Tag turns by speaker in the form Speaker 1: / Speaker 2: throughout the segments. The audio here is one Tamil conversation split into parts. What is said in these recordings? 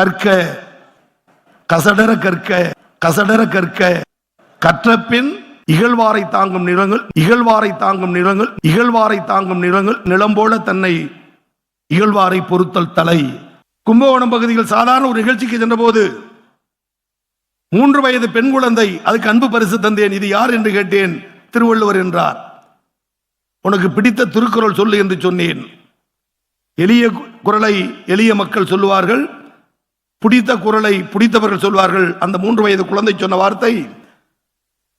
Speaker 1: கற்க கசடர கற்க கசடர கற்க. கற்றப்பின் இகழ்வாரை தாங்கும் நிலங்கள் இகழ்வாரை தாங்கும் நிலங்கள் இகழ்வாரை தாங்கும் நிலங்கள் நிலம் போல தன்னை இகழ்வாரை பொறுத்தல் தலை. கும்பகோணம் பகுதியில் சாதாரண ஒரு நிகழ்ச்சிக்கு சென்றபோது மூன்று வயது பெண் குழந்தை அதுக்கு அன்பு பரிசு தந்தேன் இது யார் என்று கேட்டேன் திருவள்ளுவர் என்றார். உனக்கு பிடித்த திருக்குறள் சொல்லு என்று சொன்னேன். எளிய குரலை எளிய மக்கள் சொல்லுவார்கள் பிடித்த குரலை பிடித்தவர்கள் சொல்வார்கள். அந்த மூன்று வயது குழந்தை சொன்ன வார்த்தை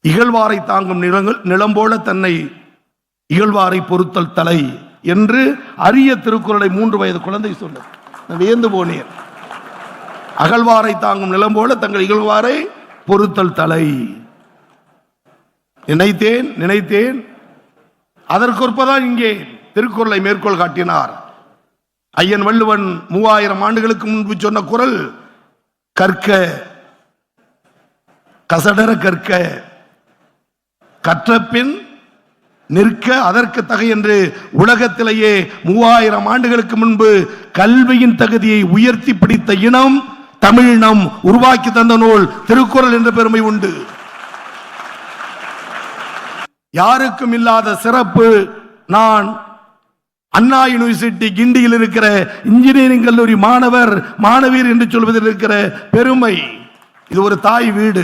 Speaker 1: இகழ்வாரை தாங்கும் நிலங்கள் நிலம் போல தன்னை இகழ்வாரை பொறுத்தல் தலை என்று அரிய திருக்குறளை மூன்று வயது குழந்தை சொல்ல வியந்து போனீர் அகழ்வாரை தாங்கும் நிலம் போல தங்கள் இகழ்வாரை பொறுத்தல் தலை நினைத்தேன் நினைத்தேன். அதற்கொற்பதான் இங்கே திருக்குறளை மேற்கோள் காட்டினார். ஐயன் வள்ளுவன் மூவாயிரம் ஆண்டுகளுக்கு முன்பு சொன்ன குரல் கற்க கசடர கற்க கற்றப்பின் நிற்க அதற்கு தகை என்று உலகத்திலேயே மூவாயிரம் ஆண்டுகளுக்கு முன்பு கல்வியின் தகுதியை உயர்த்தி பிடித்த இனம் தமிழினம் உருவாக்கி தந்த நூல் திருக்குறள் என்ற பெருமை உண்டு. யாருக்கும் இல்லாத சிறப்பு நான் அண்ணா யூனிவர்சிட்டி கிண்டியில் இருக்கிற இன்ஜினியரிங் கல்லூரி மாணவர் மாணவியர் என்று சொல்வதில் இருக்கிற பெருமை. இது ஒரு தாய் வீடு.